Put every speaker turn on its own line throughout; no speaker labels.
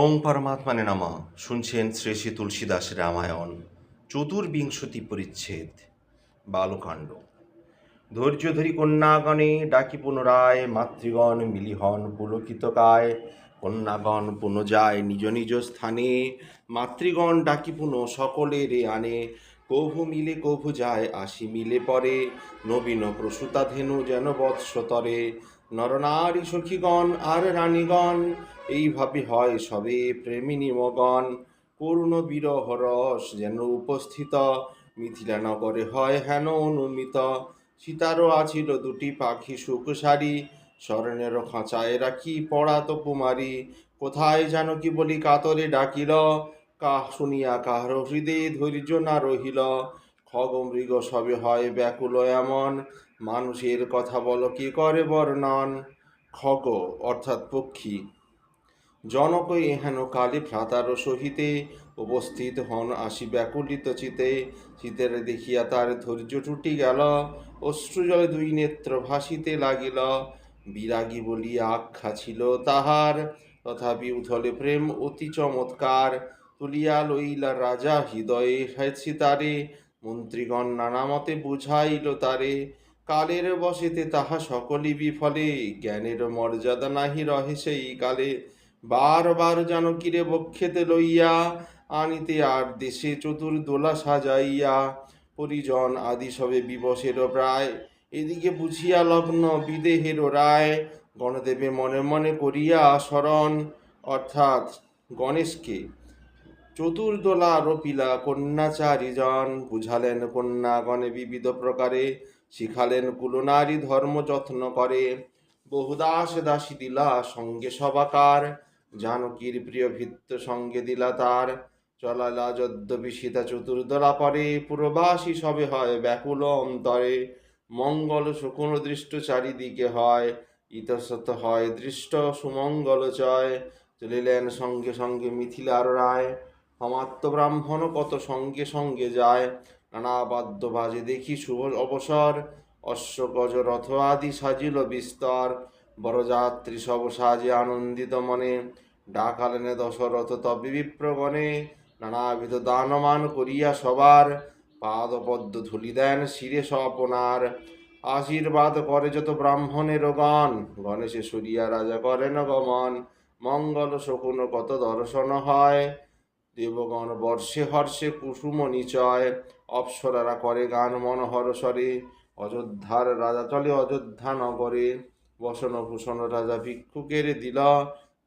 ওং পরমাত্মানে নামা। শুনছেন শ্রী শ্রী তুলসীদাস রামায়ণ, চতুর্বিংশতি পরিচ্ছেদ, বালকাণ্ড। ধৈর্য ধরি কন্যাগণে ডাকি পুনরায়, মাতৃগণ মিলিহন পুলকিতকায় কন্যাগণ পুনঃ যায় নিজ নিজ স্থানে, মাতৃগণ ডাকি পুন সকলে রে আনে। কভু মিলে কভু যায়, আসি মিলে পরে। নবীন প্রসূতা ধেনু যেন বৎসতরে নরনারী সখীগণ আর রানীগণ এইভাবে হয় সবে প্রেমিনী মগন, করুণ বিরহ রস যেন উপস্থিত। মিথিলা নগরে হয় হেন অনুমিত, সীতারও আছিল দুটি পাখি সুখসারি। স্মরণের খাঁচায় রাখি পড়াত কুমারী। কোথায় যেন কি বলি কাতরে ডাকিল, কাহ শুনিয়া কাহার হৃদয়ে ধৈর্য না রহিল। খগ মৃগ সবে হয় ব্যাকুল এমন, মানুষের কথা বলো কি করে বর্ণন? খগ অর্থাৎ পক্ষী। জনক এহেন কালী ভ্রাতার সহিতে উপস্থিত হন আসি ব্যাকুলিত চিতে। চিতের দেখিয়া তার ধৈর্য টুটি গেল, অশ্রুজলে দুই নেত্র ভাসিতে লাগিল। বিরাগী বলিয়া আখ্যা ছিল তাহার, তথাপি উথলে প্রেম অতি চমৎকার। তুলিয়া লইলা রাজা হৃদয়ে হেছি তারে, মন্ত্রীগণ নানা মতে বুঝাইল তারে। কালের বসেতে তাহা সকলই বিফলে, জ্ঞানের মর্যাদা নাহি রহে সেই কালে। বারবার জানকীরে বক্ষেতে লইয়া আনিতে আর দেশে চতুর্দোলা সাজাইয়া, পরিজন আদি সবে বিবসের প্রায়। এদিকে বুঝিয়া লগ্ন বিদেহের রায়, গণদেবে মনে মনে করিয়া স্মরণ অর্থাৎ গণেশকে চতুর্দোলা রপিলা কন্যা চারিজন বুঝালেন কন্যাগণে বিবিধ প্রকারে, শিখালেন কুলনারী ধর্ম যত্ন করে। বহুদাস দাসী দিলা সঙ্গে সবাকার। জানকীর প্রিয় ভিত্ত সঙ্গে দিলা তার। চলালা যদ্যপি সীতা চতুর্দলা পরে, পুরবাসী সবে হয় ব্যাকুল অন্তরে। মঙ্গল শকুন দৃষ্ট চারিদিকে হয়, ইতস্তত হয় দৃষ্ট সুমঙ্গল চয় চলিলেন সঙ্গে সঙ্গে মিথিলার রায়। সমাত্ম ব্রাহ্মণ কত সঙ্গে সঙ্গে যায়। নানা বাদ্য বাজে দেখি শুভ অবসর। অশ্ব গজ রথ আদি সাজিল বিস্তর। বরযাত্রী সব সাজে আনন্দিত মনে। ডাকালেনে দশরথ তবে বিপ্রগণে নানাবিধ দানমান করিয়া সবার পাদপদ্ম ধুলি দেন শিরে স্বপনার আশীর্বাদ করে যত ব্রাহ্মণের গণ গণেশে সরিয়া রাজা করেন গমন। মঙ্গল শকুন কত দর্শন হয়। দেবগণ বর্ষে হর্ষে কুসুম নিচয়। অপ্সরারা করে গান মনোহর স্বরে। অযোধ্যার রাজা চলে অযোধ্যা নগরে। বসন ভূষণ রাজা ভিক্ষুকের দিল।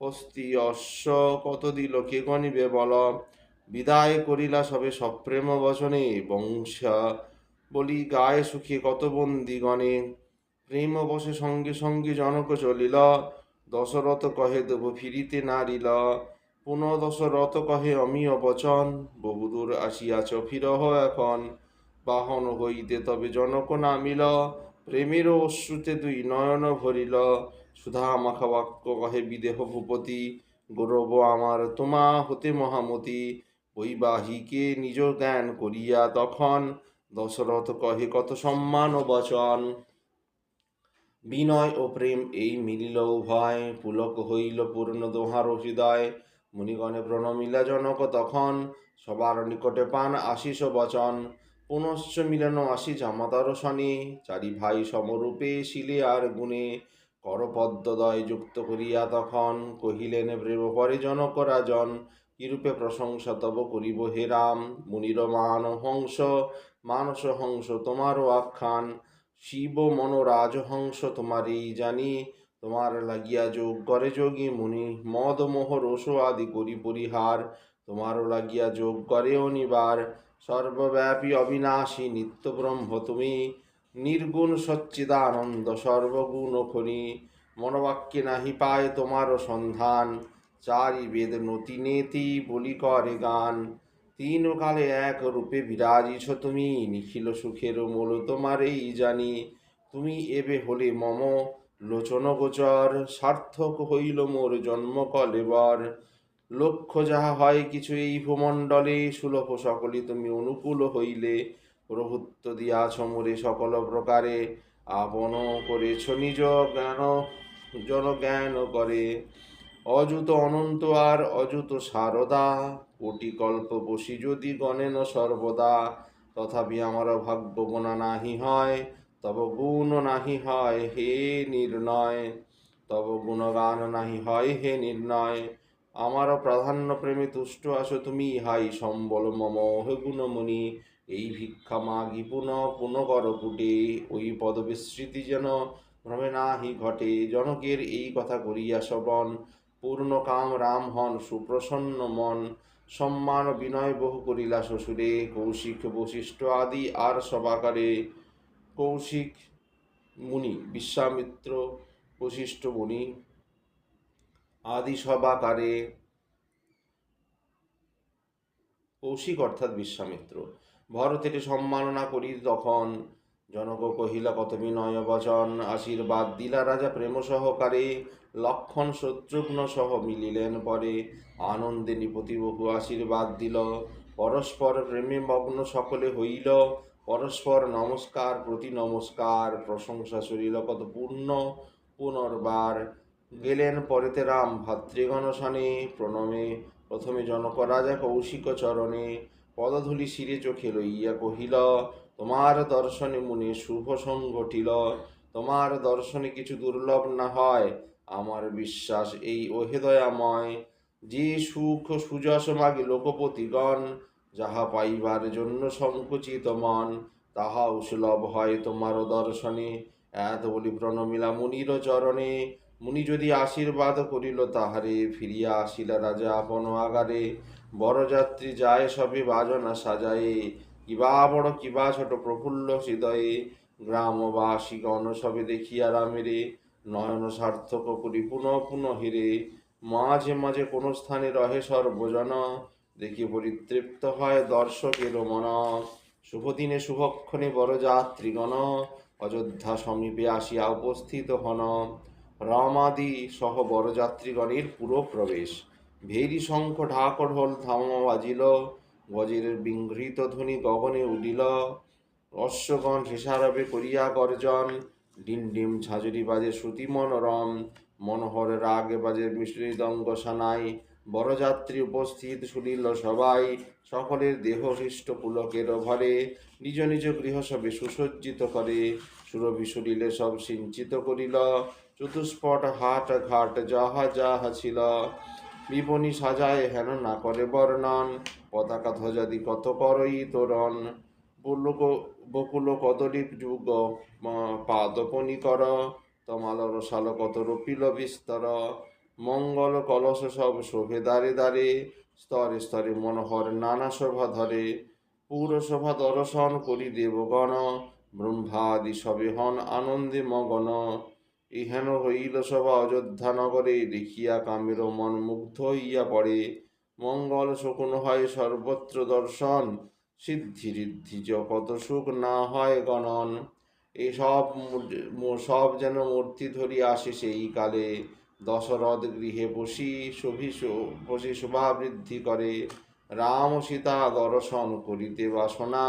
হস্তি অশ্ব, কত দিল কে গণিবে বল। বিদায় করিলা সবে সপ্রেম বচনে, বংশ বলি গায়ে সুখে কত বন্দি গণে। প্রেম বসে সঙ্গে সঙ্গে জনক চলিল, দশরথ কহে দেব ফিরিতে নারিল পুনঃ দশরথ কহে অমিয় বচন, বহুদূর আসিয়াছ ফিরহ এখন। বাহন হইতে তবে জনক নামিল প্রেমের অশ্রুতে দুই নয়ন ভরিল। সুধা মাখা বাক্য কহে বিদেহ ভূপতি, গৌরব আমার তোমা হতে মহামতি। বৈবাহিকে নিজ জ্ঞান করিয়া তখন দশরথ কহে, কত সম্মান ও বচন। বিনয় ও প্রেম এই মিলিল উভয়। পুলক হইল পূর্ণ দোহার হৃদয়। মুনিগণে প্রণমিলা জনক তখন। সবার নিকটে পান আশিস বচন। পুনশ্চ মিলন আসি জামাতার শনি। চারি ভাই সমরূপে শিলে আর গুণে। করপদ্মদয় যুক্ত করিয়া তখন কহিলেন প্রেম পরে জনক রাজন কিরূপে প্রশংসা তব করিব হে রাম? মুনির মান হংস, মানস হংস তোমারও আখ্যান। শিব মন রাজহংস তোমারই জানি, তোমার লাগিয়া যোগ করে যোগী মুনি। মদ, মোহ, রোষ আদি করি পরিহার, তোমারও লাগিয়া যোগ করে অনিবার সর্বব্যাপী অবিনাশী নিত্য ব্রহ্ম তুমি। নির্গুণ সচ্চিদানন্দ সর্বগুণ খনি। মনোবাক্যে নাহি পায় তোমারও সন্ধান। চারি বেদ নতি নেতি বলি করে গান। তিন কালে এক রূপে বিরাজিছ তুমি, নিখিল সুখের মূল তোমার এই জানি। তুমি এবে হলে মম, লোচন গোচর, সার্থক হইল মোর জন্ম কলেবর লক্ষ্য যাহা হয় কিছু এই ভূমণ্ডলে, সুলভ সকলে তুমি অনুকূল হইলে। প্রভুত্ব দিয়াছ মোরে সকল প্রকারে আপন করেছ নিজ জ্ঞান, জন জ্ঞান করে। অযুত অনন্ত আর অযুত সারদা, কোটি কল্প বসি যদি গণেন সর্বদা। তথাপি আমার ভাগ্য গোনা নাহি হয়, তব গুণ নাহি হয়, হে নির্ণয়। তব গুণগান নাহি হয়, হে নির্ণয়। আমার প্রাধান্য প্রেমে তুষ্ট আসো তুমি, ইহাই সম্বল মম হে গুণমণি। এই ভিক্ষা মাগি পুন পুন কর কুটে, ওই পদবিস্মৃতি যেন ভ্রমে নাহি ঘটে। জনকের এই কথা করিয়া শ্রবণ পূর্ণ কাম রাম হন, সুপ্রসন্ন মন। সম্মান বিনয় বহু করিলা শ্বশুরে, কৌশিক বশিষ্ঠ আদি আর সবাকারে কৌশিক মুনি, বিশ্বামিত্র বশিষ্ঠ মুনি আদি সবাকারে কৌশিক অর্থাৎ বিশ্বামিত্র। ভরতের সম্মাননা করি তখন। জনক কহিলা কত বিনয় বচন, আশীর্বাদ দিলা রাজা প্রেম সহকারে। লক্ষণ শত্রুঘ্ন সহ মিলিলেন পরে। আনন্দে নিপতি বহু আশীর্বাদ দিল। পরস্পর প্রেমে মগ্ন সকলে হইল। পরস্পর নমস্কার, প্রতি নমস্কার। প্রশংসা শরীর কত পূর্ণ। পুনর্বার গেলেন পরেতে রাম ভাতৃগণ সনে প্রণমে প্রথমে জনক রাজা কৌশিক চরণে। পদধূলি শিরে চোখে লইয়া কহিল, তোমার দর্শনে মুনি শুভ সংঘটিল তোমার দর্শনে কিছু দুর্লভ না হয়। আমার বিশ্বাস এই ওহেদয়াময় যে সুখ সুযশ মাগে লোকপতিগণ, যাহা পাইবার জন্য সংকুচিত মন, তাহা সুলভ হয় তোমার দর্শনে। এত বলি প্রণমিলা মুনির চরণে। মুনি যদি আশীর্বাদ করিল, তাহারে ফিরিয়া আসিলা রাজা আপন আগারে। বরযাত্রী যায় সবে বাজনা সাজায়ে কিবা বড়, কিবা ছোট প্রফুল্ল হৃদয়ে। গ্রামবাসীগণ সবে দেখিয়া রামেরে। নয়ন সার্থক করি পুনঃ পুনঃ হিরে। মাঝে মাঝে কোন স্থানে রহে সর্বজন। দেখি পরিতৃপ্ত হয় দর্শকের মন। শুভদিনে শুভক্ষণে বরযাত্রীগণ অযোধ্যা সমীপে আসিয়া উপস্থিত হন। রামাদি সহ বরযাত্রীগণের পুরো প্রবেশ। ভেরি শঙ্খ ঢাক ঢোল থামা বাজিল, গজের বিঘ্রিত ধ্বনি গগনে উডিল অশ্বগণ হিসারবে করিয়া গর্জন, ডিম ডিম ঝাঁঝরি বাজে শ্রুতি মনোরম, মনোহর রাগে বাজে মৃদঙ্গ সানাই বরযাত্রী উপস্থিত শুনিল সবাই, সকলের দেহ হৃষ্ট পুলকের ভরে নিজ নিজ গৃহ সবে সুসজ্জিত করে, সুরভি সুরিলে সব সিঞ্চিত করিল। চতুষ্পট হাট ঘাট যাহা যাহা ছিল বিপণী সাজায় হেন না করে বর্ণন, পতাকা ধ্বজাদি কত করই তোরণ। বলুক বকুল কদলী যুগ পাদপনি কর তমাল রসাল কত রপিল বিস্তর। মঙ্গল কলস সব শোভে দাঁড়ে দাঁড়ে, স্তরে স্তরে মনোহর নানা শোভা ধরে। পুরশোভা দর্শন করি দেবগণ, ব্রহ্মাদি সবে হন আনন্দে মগন। ইহেন হইল সভা অযোধ্যা নগরে, দেখিয়া কামের মন মুগ্ধ হইয়া পড়ে। মঙ্গল শকুন হয় সর্বত্র দর্শন সিদ্ধি ঋদ্ধি কত সুখ না হয় গণন। এসব সব যেন মূর্তি ধরি আসে সেই কালে। দশরথ গৃহে বসি শোভি বসি শোভা বৃদ্ধি করে। রাম সীতা দর্শন করিতে বাসনা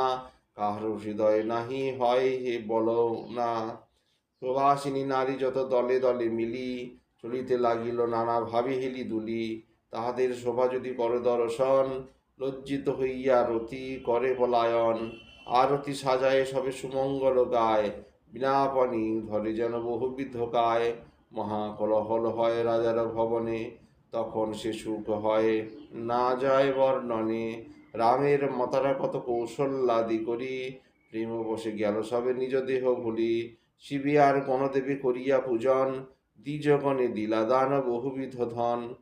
কাহার হৃদয় নাহি হয় হে বল না। প্রবাসিনী নারী যত দলে দলে মিলি চলিতে লাগিল নানা ভাবে হেলি দুলি। তাহাদের শোভা যদি করে দর্শন, লজ্জিত হইয়া রতি করে পলায়ন। আরতি সাজায় সবে সুমঙ্গল গায় বিনাপানি ধরে যেন বহুবিধ গায়। মহাকলহল হয় রাজার ভবনে, তখন সে সুখ হয়, না যায় বর্ণনে। রামের মতারা কত কৌশল্যাদি করি প্রেম বসে গেল সবে নিজ দেহ ভুলি। শিবি আর গণদেবী করিয়া পূজন, দ্বিজগণে দিলা দান বহুবিধ ধন।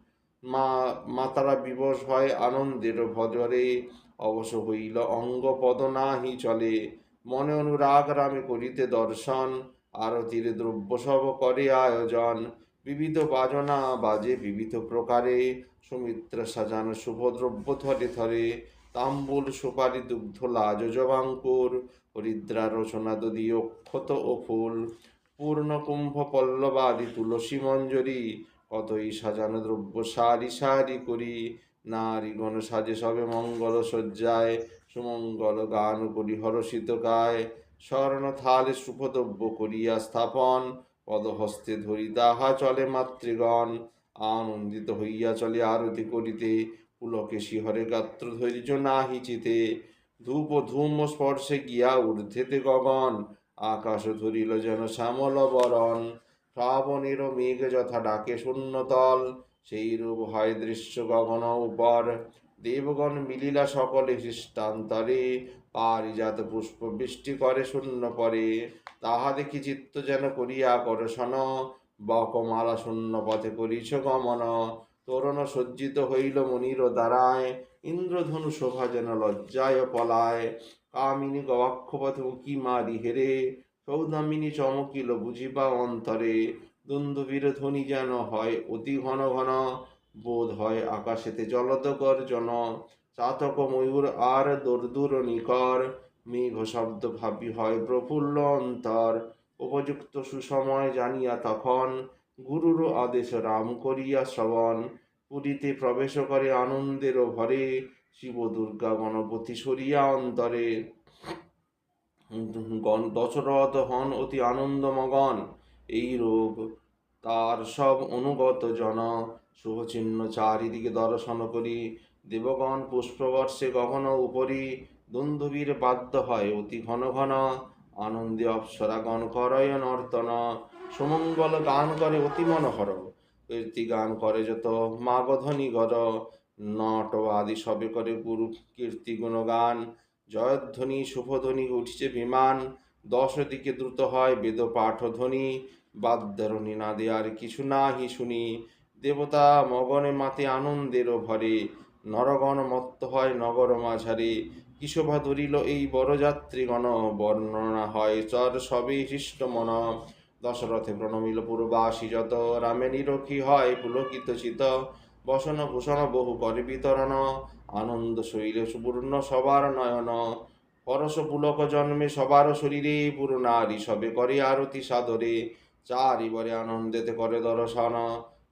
মা, মাতারা বিবশ হয় আনন্দের ভজরে। অবশ হইল অঙ্গ পদ নাহি চলে। মনে অনুরাগ রামে করিতে দর্শন। আরতির দ্রব্য সব করে আয়োজন। বিবিধ বাজনা বাজে বিবিধ প্রকারে। সুমিত্র সাজান শুভ দ্রব্য থরে থরে তাম্বুল সুপারি দুগ্ধ লাজ জবাঙ্কুর হরিদ্রা রচনা দদি অক্ষত ও ফুল, পূর্ণ কুম্ভ পল্লবাদি তুলসী মঞ্জরি কতই সাজানো দ্রব্য সারি সারি করি নারীগণ সাজে সবে মঙ্গল সজ্জায়, সুমঙ্গল গান করি হরষিত গায় স্বর্ণ থালে সুপদ্রব্য করিয়া স্থাপন, পদহস্তে ধরি তাহা চলে মাতৃগণ, আনন্দিত হইয়া চলে আরতি করিতে পুলকে শিহরে গাত্র ধৈর্য নাহি চিতে। ধূপ ধূম স্পর্শে গিয়া ঊর্ধ্বেতে গগন, আকাশ ধরিল যেন শ্যামল বরণ। শ্রাবণের মেঘ যথা ডাকে শূন্যতল সেই রূপ হয় দৃশ্য গগন উপর দেবগণ মিলিলা সকলে খ্রিস্টান্তরে পারিজাত পুষ্প বৃষ্টি করে শূন্য পরে। তাহা দেখি চিত্ত যেন করিয়া করশন বকমালা শূন্য পথে করিছ গমন। তোরণ সজ্জিত হইল মনির দ্বারায়, ইন্দ্রধনু শোভা যেন লজ্জায় পলায়। কামিনী গবাক্ষপথে উকি মারি হেরে, সৌদামিনী চমকিল বুঝিবা অন্তরে। দুন্দুবীর ধ্বনি যেন হয় অতি ঘন ঘন, বোধ হয় আকাশেতে জলদ জন। চাতক ময়ূর আর দর্দুর নিকর, মেঘ শব্দ ভাবি হয় প্রফুল্ল অন্তর। উপযুক্ত সুসময় জানিয়া তখন গুরুর আদেশ রাম করিয়া শ্রবণ। পুরীতে প্রবেশ করে আনন্দের ভরে শিব দুর্গা গণপতি সরিয়া অন্তরে। দশরথ হন অতি আনন্দমগন। এই রূপ তার সব অনুগত জন। শুভচিহ্ন চারিদিকে দর্শন করি। দেবগণ পুষ্পবর্ষে গগন উপরি। দুন্দুবীর বাধ্য হয় অতি ঘন ঘন। আনন্দে অপ্সরাগণ করয় নর্তন। সুমঙ্গল গান করে অতি মনোহর। কীর্তি গান করে যত মাগধনী গর নট আদি সবে করে গুরু কীর্তি গুণগান। জয়ধ্বনি শুভধ্বনি উঠিছে বিমান, দশ দিকে দ্রুত হয় বেদ পাঠ পাঠধ্বনি বাদ্যের নিনাদে আর কিছু নাহি শুনি, দেবতা মগনে মাতে আনন্দের ভরে। নরগণ মত্ত হয় নগর মাঝারে, কিশোভা ধরিল এই বরযাত্রীগণ বর্ণনা হয় চর সবে হৃষ্ট মন দশরথে প্রণমিল পূর্বাসী যত রামে নিরক্ষী হয় পুলকিত চিত বসন ভূষণ বহু করে বিতরণ, আনন্দ শৈল সুপূর্ণ সবার নয়ন, পরশ পুলক জন্মে সবার শরীরে, পুরো নারী সবে করে আরতি সাদরে, চারি বরে আনন্দেতে করে দর্শন,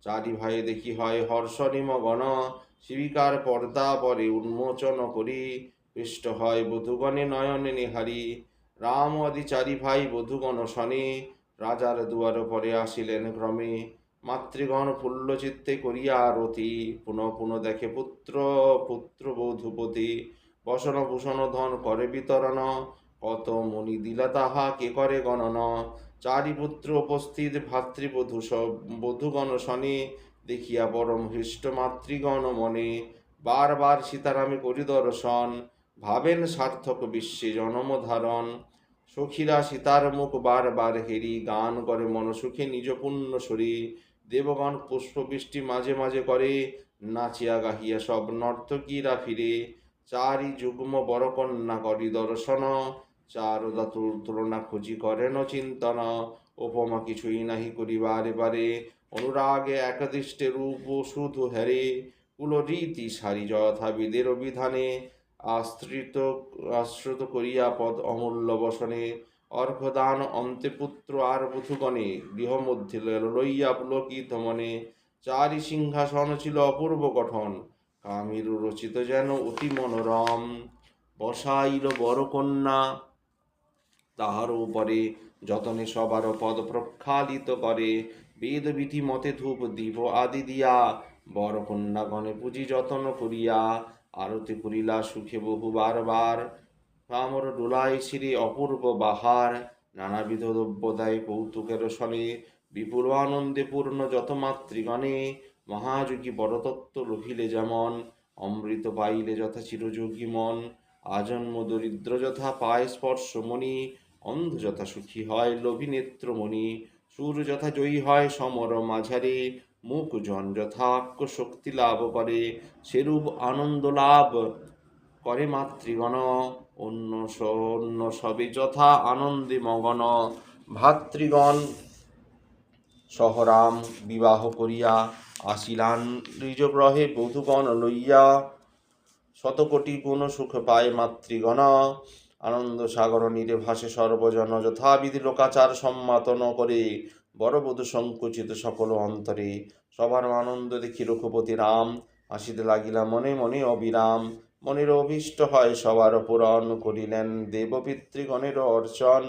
চারি ভাই দেখি হয় হর্ষ নিমগণ শিবিকার পর্দা পরে উন্মোচন করি পৃষ্ঠ হয় বধুগণে নয়নে নিহারি, রাম আদি চারি ভাই বধুগণ শনে রাজার দুয়ার পরে আসিলেন ক্রমে। মাতৃগণ ফুল্ল চিত্তে করিয়া আরতি, পুনঃ পুনঃ দেখে পুত্র পুত্র বধূপতি বসন ভূষণ ধন করে বিতরণ। কত মণি দিলা তাহা, কে করে গণন? চারি পুত্র উপস্থিত, ভাতৃবধূ বধূগণ শনে। দেখিয়া পরম হৃষ্ট মাতৃগণ মনে, বারবার সীতারামে করি দর্শন। ভাবেন সার্থক বিশ্বে জনম ধারণ। সখীরা সীতার মুখ বারবার হেরি, গান করে মনসুখে নিজ পুণ্য সরি। দেবগণ পুষ্পবৃষ্টি মাঝে মাঝে করে, নাচিয়া গাহিয়া সব নর্তকীরা ফিরে। চারি যুগ্ম বড় কন্যা করি দর্শন চারদা তুল- তুলনা খুঁজি করেন চিন্তন। উপমা কিছুই নাহি করিবারে বারে অনুরাগে একদৃষ্টে রূপ শুধু হেরে। কুল রীতি সারি যথা বিধানে আশ্রিত আশ্রিত করিয়া পদ অমূল্য বসনে। অর্ঘদান অন্তে পুত্র আর বধুগণে, গৃহমধ্যে লইয়া পুলকিত মনে। চারি সিংহাসন ছিল অপূর্ব গঠন, কামির রচিত যেন অতি মনোরম। বসাইল বড় কন্যা, তাহার উপরে যতনে সবার পদ প্রক্ষালিত করে বেদ বিধি মতে ধূপ দিব আদি দিয়া। বড় কন্যাগণে পুঁজি যতন করিয়া আরতি করিলা সুখে বহু বারবার কামর ডোলাই শিরে অপূর্ব বাহার। নানাবিধ দ্রব্যদায় কৌতুকের সনে বিপুল আনন্দে পূর্ণ যত মাতৃগণে মহাযোগী বড়তত্ত্ব রহিলে যেমন, অমৃত পাইলে যথা চিরযোগী মন। আজন্ম দরিদ্র যথা পায় স্পর্শ মণি। অন্ধ যথা সুখী হয় লোভী নেত্রমণি। সুর যথা জয়ী হয় সমর মাঝারে। মুখ জন যথাক্য শক্তি লাভ করে, সেরূপ আনন্দ লাভ করে মাতৃগণ। অন্য অন্য সবে যথা আনন্দে মগন। ভাতৃগণ, সহরাম বিবাহ করিয়া আসিলান। ঋজগ্রহে বধূগণ লইয়া শতকোটি গুণ সুখ পায় মাতৃগণ। আনন্দ সাগর নীরে ভাসে সর্বজন যথাবিধি লোকাচার সম্মাতন করে বড় বধূ সংকুচিত সকল অন্তরে সবার আনন্দ দেখি রঘুপতি রাম। আসিতে লাগিলা মনে মনে অবিরাম। মনের অভীষ্ট হয় সবার পূরণ করিলেন দেবপিতৃগণের অর্চন।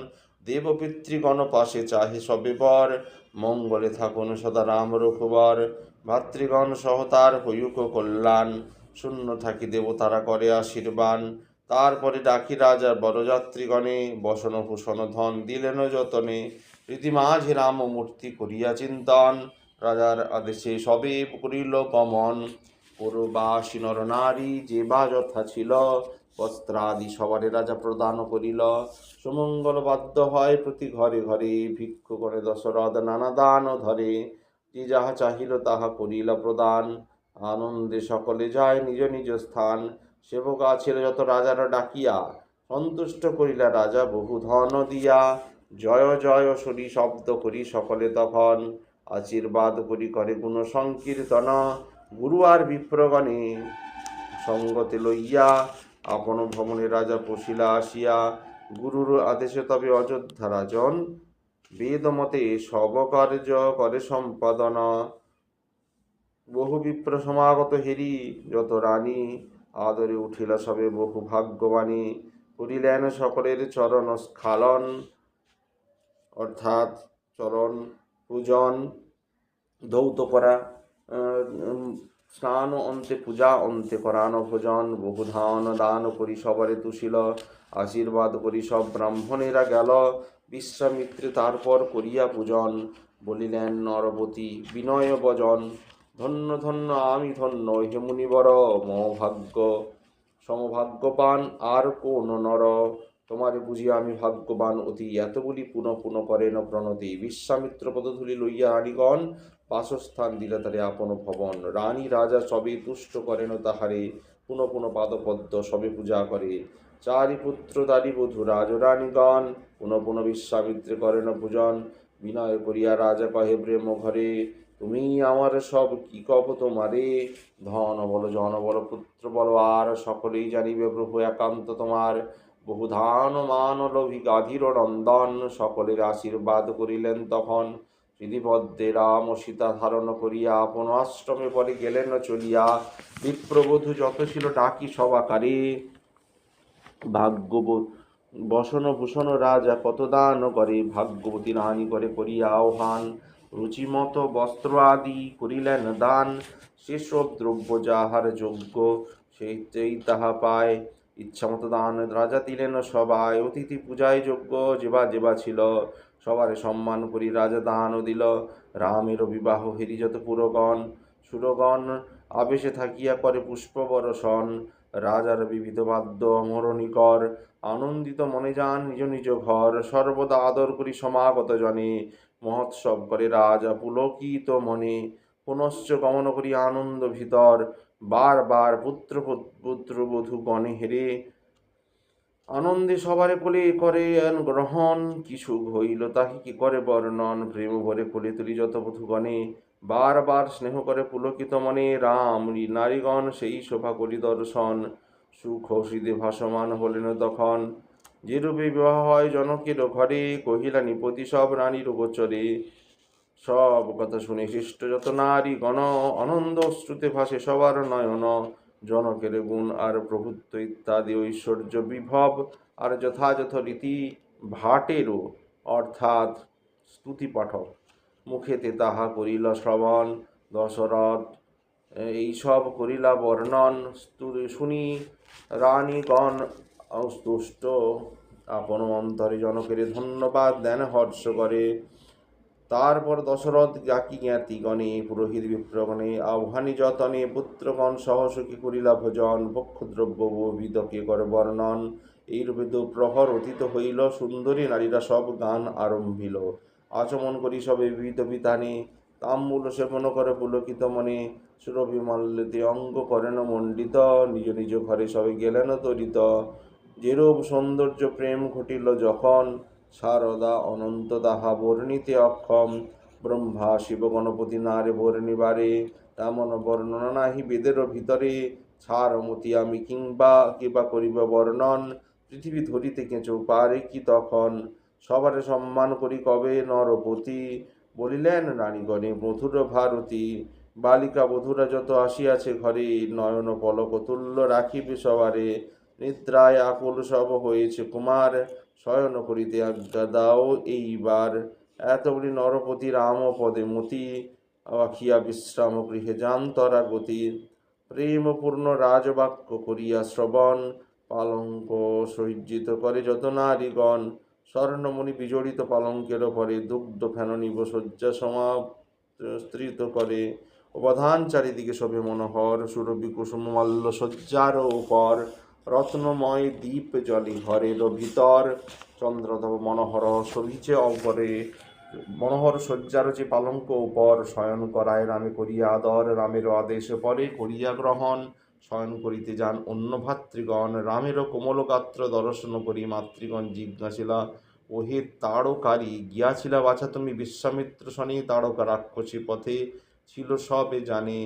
দেবপিতৃগণ পাশে চাহে সবে বর। মঙ্গলে থাকুন সদা রাম রঘুবর। ভাতৃগণ সহ তার হইউক কল্যাণ। শূন্য থাকি দেবতারা করে আশীর্বাণ। তারপরে ডাকি রাজার বরযাত্রীগণে বসন ভূষণ ধন দিলেন যতনে। রীতি মাঝে রাম মূর্তি করিয়া চিন্তন। রাজার আদেশে সবে করিল গমন। পূর্বাসী নর নারী যে বা যথা ছিল, বস্ত্রাদি সবারে রাজা প্রদান করিল। সুমঙ্গল বাদ্য হয় প্রতি ঘরে ঘরে, ভিক্ষু করে দশরথ নানা দান ধরে। যে যাহা চাহিল তাহা করিল প্রদান। আনন্দে সকলে যায় নিজ নিজ স্থান। সেবক আছিল যত রাজারা ডাকিয়া, সন্তুষ্ট করিলা রাজা বহু ধন দিয়া। জয় জয় সরি শব্দ করি সকলে তখন। আশীর্বাদ করি, করে গুণ সংকীর্তন। গুরু আর বিপ্রগণে সঙ্গতে লইয়া আপন ভ্রমণে রাজা পশিলা আসিয়া গুরুর আদেশে তবে অযোধ্যা রাজন বেদমতে সব কার্য করে সম্পাদন। বহু বিপ্র সমাগত হেরি, যত রানী আদরে উঠিল সবে বহু ভাগ্যবাণী। করিলেন সকলের চরণ স্খালন। অর্থাৎ চরণ, পূজন, ধৌত করা স্নান অন্তে পূজা অন্তে করান ভোজন, বহুধান দান করি সবারে তুষিল আশীর্বাদ করি সব ব্রাহ্মণেরা গেল, বিশ্বামিত্রে তারপর করিয়া পূজন, বলিলেন, নরবতী, বিনয় বজন, ধন্য ধন্য, আমি ধন্য, হে মুনিবর মম ভাগ্য সমভাগ্যবান আর কোন নর তোমারে বুঝিয়া আমি ভাগ্যবান অতি। এত বলি পুনঃ পুনঃ করেন প্রণতি বিশ্বামিত্র পদধূলি লইয়া রানীগণ বাসস্থান দিলে তারে আপন ভবন। রানী রাজা সবে তুষ্ট করেন তাহারে, পুনঃ পুনঃ পাদপদ্ম সবে পূজা করে। চারি পুত্র দারি বধূ রাজরানীগণ পুনঃ পুনঃ বিশ্বামিত্রে করেন পূজন। বিনয় করিয়া রাজা কহে প্রেম ঘরে, তুমি আমার সব কি কব তোমারে? ধন বল জন বল পুত্র বল আর সকলেই জানিবে প্রভু একান্ত তোমার। বহু ধান মান লোভী গাধীর নন্দন সকলের আশীর্বাদ করিলেন তখন। হৃদিপদ্মে রাম ও সীতা ধারণ করিয়া আপন আশ্রমে পরে গেলেন চলিয়া। বিপ্রবধূ যত ছিল ডাকি সবাকারে ভাগ্য বসন ভূষণ রাজা কত দান করে, ভাগ্যবতী রানী করে করিয়া আহ্বান। রুচিমত বস্ত্র আদি করিলেন দান। সেসব দ্রব্য যাহার যোগ্য সেইতেই তাহা পায়। ইচ্ছামতো দান রাজা দিলেন সবাই। অতিথি পূজায় যোগ্য যেবা যেবা ছিল। সবার সম্মান করি রাজা দানও দিল। রামের বিবাহ হেরি যত পুরগণ। সুরগণ আবেশে থাকিয়া করে পুষ্প বরষণ রাজার বিবিধ বাদ্য অমরণিকর আনন্দিত মনে যান নিজ নিজ ঘর। সর্বদা আদর করি সমাগত জনে। মহোৎসব করে রাজা পুলকিত মনে। পুনশ্চ গমন করি আনন্দ ভিতর। বার বার পুত্র পুত্র বধূ গণে হেরে, আনন্দে সবারে কোলে করে গ্রহণ, কিছু হইল তাহি কি করে বর্ণন? প্রেম ভরে কোলে তুলি যত বধূগণে, বার বার স্নেহ করে পুলকিত মনে, রাম নারীগণ সেই শোভা করি দর্শন, সুখ হৃদে ভাসমান হলেন তখন। যেরূপে বিবাহ হয় জনকের ঘরে কহিলা নিপতি সব রানীর গোচরে সব কথা শুনে শিষ্ট যত নারী গণ আনন্দ শ্রুতে ভাসে সবার নয়ন, জনকের গুণ আর প্রভুত্ব ইত্যাদি ঐশ্বর্য বিভব আর যথাযথ রীতি ভাটেরও অর্থাৎ স্তুতি পাঠক। মুখেতে তাহা করিল শ্রবণ, দশরথ এইসব করিলা বর্ণন শুনি রানীগণ তুষ্ট আপন অন্তরে জনকের ধন্যবাদ দেন হর্ষ করে। তারপর দশরথ জাকি জ্ঞাতি গণে, পুরোহিত বিপ্রগণে আহ্বানী যতনে, পুত্রগণ সহসখী করিলা ভোজন ভক্ষদ্রব্য বিদকে কর বর্ণন। এইরূপে দু প্রহর অতীত হইল, সুন্দরী নারীরা সব গান আরম্ভিল। আচমন করি সবে বিবিধ বিধানে তাম্বুল সেবন করে পুলকিত মনে। সুরভি মল্লিতে অঙ্গ করেন মণ্ডিত, নিজ নিজ ঘরে সবে গেলেন তরিত। যেরূপ সৌন্দর্য প্রেম ঘটিল যখন সারদা অনন্ত তাহা বর্ণিতে অক্ষম। ব্রহ্মা শিব গণপতি নারে বর্ণিবারে তেমন বর্ণনা নাহি বেদের ভিতরে। ছাড়মতি আমি কিংবা কিবা করিব বর্ণন। পৃথিবী ধরিতে কেঁচো পারে কি তখন? সবারে সম্মান করি কবে নরপতি? বলিলেন রানীগণে মধুর ভারতী। বালিকা বধূরা যত আসিয়াছে ঘরে, নয়ন পলক তুল্য রাখিবে সবারে। নিদ্রায় আকুল সব হয়েছে কুমার। শয়ন করিতে আজ্ঞা দাও। এইবার এতগুলি নরপতি রাম পদে মতি আখিয়া বিশ্রাম গৃহে যান্তরা গতি প্রেমপূর্ণ রাজবাক্য করিয়া শ্রবণ, পালঙ্ক সজ্জিত করে যত নারীগণ। স্বর্ণমণি বিজড়িত পালঙ্কের ওপরে দুগ্ধ ফেননিব শয্যা সমাস্ত্রিত করে। অবধান চারিদিকে শোভে মনোহর, সুরভি কুসুম মাল্য শয্যার উপর। রত্নময় দ্বীপ জলি ঘরের ভিতর। চন্দ্রধব মনোহর শোভিছে অপরে মনোহর শয্যার যে পালঙ্ক উপর শয়ন করায় রামে করিয়া আদর রামের আদেশ পরে করিয়া গ্রহণ। শয়ন করিতে যান অন্য ভাতৃগণ। রামেরও কোমল গাত্র দর্শন করি মাতৃগণ জিজ্ঞাসিলা, ওহে তাড়কারী গিয়াছিলা বাছা তুমি বিশ্বামিত্র শনি? তাড়কা রাক্ষসী পথে ছিল সবে জানে।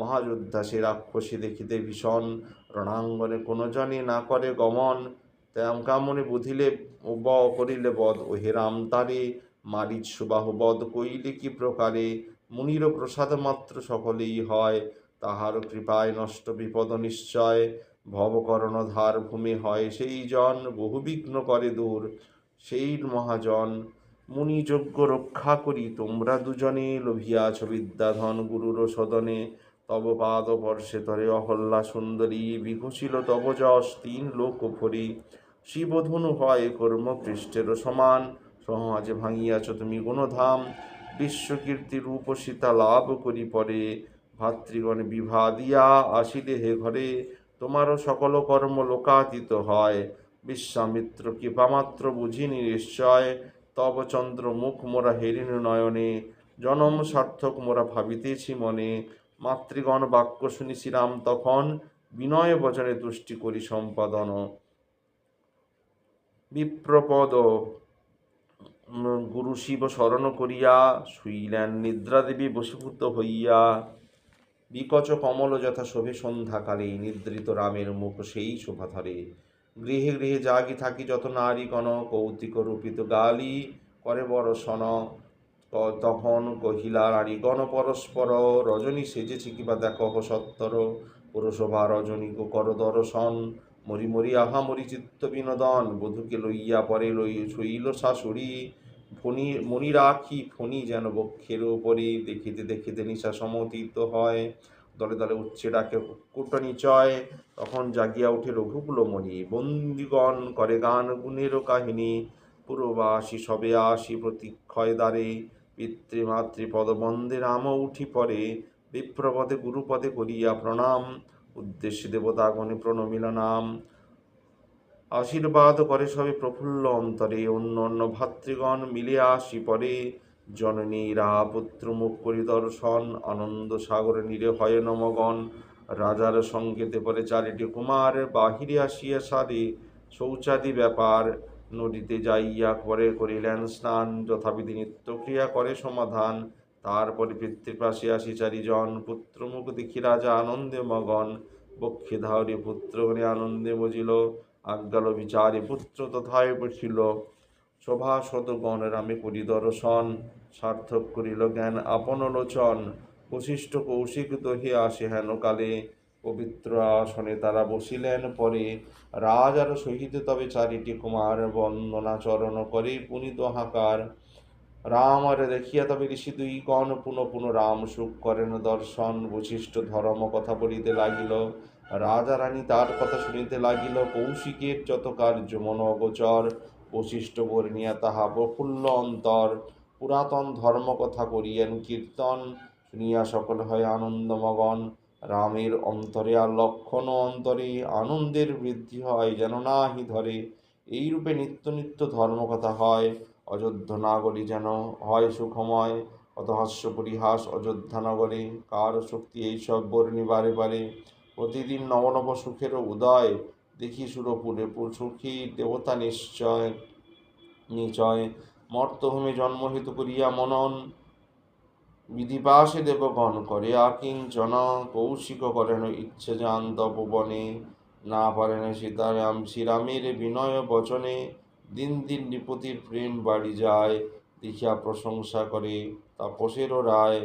মহাযোদ্ধা সে রাক্ষসী দেখিতে ভীষণ রণাঙ্গনে কোনো জনে না করে গমন তেম কামনে বুঝিলে ব করিলে বধ। ওহে রাম তারে, মারিচ সুবাহ বধ কইলে কি প্রকারে? মুনির প্রসাদ মাত্র সকলেই হয়, তাহার কৃপায় নষ্ট বিপদ নিশ্চয়। ভবকরণ ধার ভূমি হয় সেই জন, বহু বিঘ্ন করে দূর সেই মহাজন। মুনি যজ্ঞ রক্ষা করি, তোমরা দুজনে লোভিয়াছ বিদ্যাধন গুরুর সদনে তব পাদ বর্ষে তরে অহল্লা সুন্দরী বিঘোষিল তব যশ তিন লোক ভরি। শিবধনু হয় কর্ম পৃষ্ঠের সমান, সমাজে ভাঙিয়াছ তুমি গুণধাম। বিশ্বকীর্তি রূপ সীতা লাভ করি পরে, ভাতৃগণ বিভা দিয়া আসিলে হে ঘরে। তোমারও সকল কর্ম লোকাতীত হয়। বিশ্বামিত্র কৃপামাত্র বুঝিনি নিশ্চয়। তব চন্দ্র মুখ মোরা হেরিন নয়নে, জনম সার্থক মোরা ভাবিতেছি মনে। মাতৃগণ বাক্য শুনিছিলাম তখন বিনয় বচনে তুষ্টি করি সম্পাদন। বিপ্রপদ গুরু শিব স্মরণ করিয়া শুইলেন নিদ্রা দেবী বশীভূত হইয়া। বিকচ কমল যথা শোভে সন্ধ্যাকালে, নিদ্রিত রামের মুখ সেই শোভা ধরে গৃহে গৃহে জাগি থাকি যত নারী কন কৌতিক রূপিত গালি করে বড় সন। তখন কহিলা নারীগণ পরস্পর রজনী সেজেছে কিবা দেখো সত্তর। পুরসভা রজনী গো কর দর্শন। মরি মরি আহা মরি চিত্ত বিনোদন। বধূকে লইয়া পরে লই শৈল শাশুড়ি। ফণি মণি রাখি ফণি যেন বক্ষের ওপরে দেখিতে দেখিতে নিশা সমতীত হয়। দলে দলে উচ্ছে ডাকে কুট নিচয়। তখন জাগিয়া উঠে রঘুকুল মণি, বন্দিগণ, করে গান গুণেরও কাহিনী। পুরবাসী সবে আসি প্রতীক্ষয় দ্বারে। পিতৃমাতৃ পদবন্দে রাম উঠি পরে, বিপ্রপদে গুরুপদে করিয়া প্রণাম। উদ্দেশ্যে দেবতাগণে প্রণমিল নাম আশীর্বাদ করে সবে প্রফুল্ল অন্তরে, অন্য অন্য ভাতৃগণ মিলে আসি পরে। জননীরা পুত্র মুখ পরিদর্শন আনন্দ সাগরে নীরে হয় নমগণ। রাজার সঙ্গেতে পরে চারিটি কুমার, বাহিরে আসিয়া সারে। শৌচাদি ব্যাপার নদীতে যাইয়া করে করিলেন স্নান, যথাবিধি নিত্যক্রিয়া করে সমাধান। তারপরে পিতৃপাশে আসি চারিজন, পুত্রমুখ দেখি রাজা আনন্দে মগন বক্ষে ধারে পুত্রগণে আনন্দে বজিল আজ্ঞাল বিচারে পুত্র তথায় বসিল। সভাসদগণ রামে করি দর্শন সার্থক করিল জ্ঞান, আপন লোচন, বশিষ্ঠ কৌশিক দহে আসে হেন কালে পবিত্র আসনে তারা বসিলেন। পরে রাজার সহিত তবে চারিটি কুমার বন্দনা চরণ করে পুনিত হাকার। রাম আর দেখিয়া তবে ঋষি দুই গণ পুনঃ পুনঃ রাম সুখ করেন। দর্শন, বশিষ্ঠ ধর্ম কথা বলিতে লাগিল। রাজা রানী তার কথা শুনিতে লাগিল। কৌশিকের যত কার্য মন অগোচর বশিষ্ঠ বর্ণিয়া তাহা প্রফুল্ল অন্তর। পুরাতন ধর্ম কথা করিয়েন, কীর্তন শুনিয়া সকল হয় আনন্দমগন। রামের অন্তরে আর লক্ষণ অন্তরে আনন্দের বৃদ্ধি হয় যেন নাহি ধরে। এইরূপে নিত্য নিত্য ধর্মকথা হয়, অযোধ্যা নাগরী যেন হয় সুখময় অত হাস্য পরিহাস অযোধ্যা নগরে। কার শক্তি এইসব বর্ণি বারে বারে? প্রতিদিন নব নব সুখের উদয়, দেখি সুরপুরে সুখী দেবতা নিশ্চয়, নিচয়। মর্তভূমি জন্মহিত করিয়া মনন বিধিপাশে দেবগণ করে আকিঞ্চন কৌশিক করেন ইচ্ছে যান তপবনে। না পারেন সীতারাম, শ্রীরামের বিনয় বচনে দিন দিন নৃপতির প্রেম বাড়ি যায়, দেখিয়া প্রশংসা করে তাপসেরও রায়।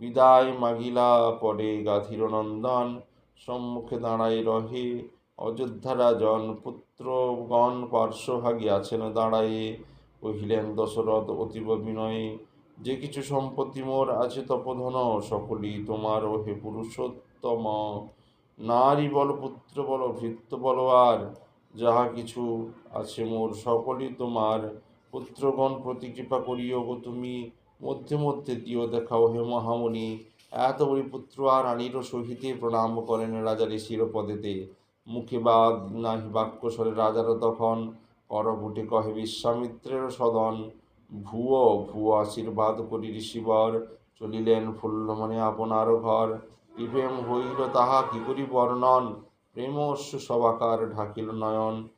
বিদায় মাগিলা পরে গাধীর নন্দন সম্মুখে দাঁড়াই রহে অযোধ্যা রাজন। পুত্রগণ পার্শ্বভাগী আছেন দাঁড়ায়ে, কহিলেন, দশরথ অতীব বিনয়ে
যে কিছু সম্পত্তি মোর আছে তপধন, সকলই তোমার ও হে পুরুষোত্তম। নারী বল, পুত্র বল, ভৃত্য বল আর যাহা কিছু আছে মোর, সকলই তোমার। পুত্রগণ, প্রতি কৃপা করিও গো তুমি। মধ্যে মধ্যে দিও, দেখাও হে মহামণি। এত বলি পুত্র আর রানীরও সহিতে প্রণাম করেন রাজার শিরপদেতে। মুখে বাদ নাহি বাক্যস্বরে রাজারও তখন করপুটে কহে বিশ্বামিত্রের সদন। ভুয়ো ভুয়ো আশীর্বাদ করি ঋষিবর, চলিলেন ফুল্ল মনে আপনার ঘর। প্রেম হইল তাহা কি করি বর্ণন? প্রেমস্য সবাকার ঢাকিল নয়ন।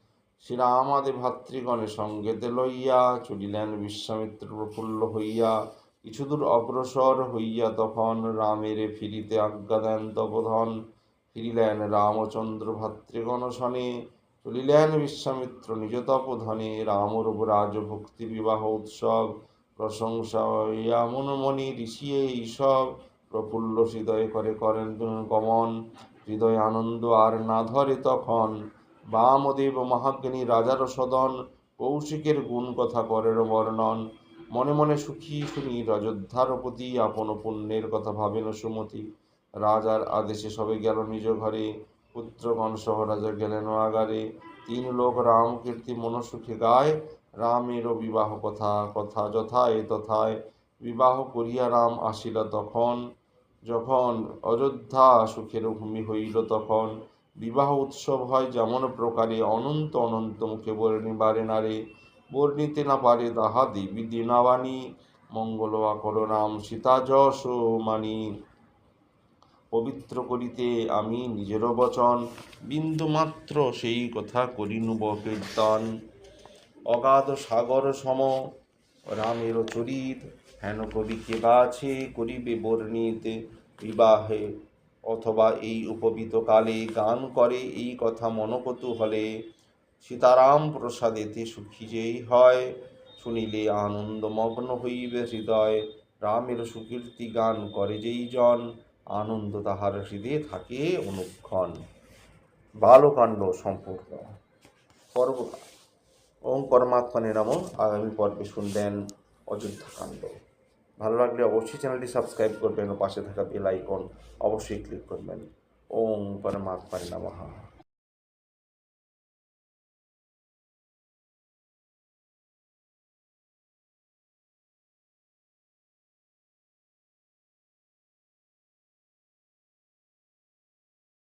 শ্রীরামাদে ভাতৃগণে সঙ্গেতে লইয়া চলিলেন বিশ্বামিত্র প্রফুল্ল হইয়া। কিছুদূর অগ্রসর হইয়া তখন রামের ফিরিতে আজ্ঞা দেন তপধন। ফিরিলেন রামচন্দ্র ভাতৃগণ শনে। চলিলেন বিশ্বামিত্র নিজ তপধনে রামর রাজভক্তি বিবাহ উৎসব। প্রশংসা হইয়া মনমণি ঋষি এইসব প্রফুল্ল হৃদয় করে করেন গমন। হৃদয় আনন্দ আর না ধরে তখন। বামদেব মহাজ্ঞানী রাজার সদন। কৌশিকের গুণ কথা করের বর্ণন। মনে মনে সুখী শুনি অযোধ্যার প্রতি আপন পুণ্যের কথা ভাবেন সুমতি। রাজার আদেশে সবে গেল নিজ ঘরে। পুত্রগণ সহ রাজা গেলেন আগারে। তিন লোক রাম কীর্তি মনসুখে গায়। রামেরও বিবাহ কথা কথা যথায় তথায়। বিবাহ করিয়া রাম আসিল তখন। যখন অযোধ্যা সুখের ভূমি হইল তখন। বিবাহ উৎসব হয় যেমন প্রকারে অনন্ত অনন্ত মুখে বর্ণিবারে নারে। বর্ণিতে না পারে তাহা দেবী দিনাবাণী। মঙ্গল আকর নাম সীতা যশ মানি। পবিত্র করিতে আমি নিজেরও বচন, বিন্দুমাত্র সেই কথা করিনু কীর্তন অগাধ সাগর সম রামের চরিত, হেন কবি কে বাছে করিবে বর্ণিত বিবাহে। অথবা এই উপবিত কালে গান করে এই কথা মনকৌতূহলে। সীতারাম প্রসাদেতে সুখী যেই হয়, শুনিলে আনন্দমগ্ন হইবে হৃদয়। রামের সুকীর্তি গান করে যেই জন আনন্দ তাহার হৃদয়ে থাকে অনুক্ষণ। বালকাণ্ড সম্পূর্ণ। পর্ব ওম পরমাত্মনে নিরাম আগামী পর্বে শুনবেন অযোধ্যাকাণ্ড ভালো লাগলে অবশ্যই চ্যানেলটি সাবস্ক্রাইব করবেন ও পাশে থাকা বেল আইকন অবশ্যই ক্লিক করবেন। ওম পরমাত্মা নমঃ।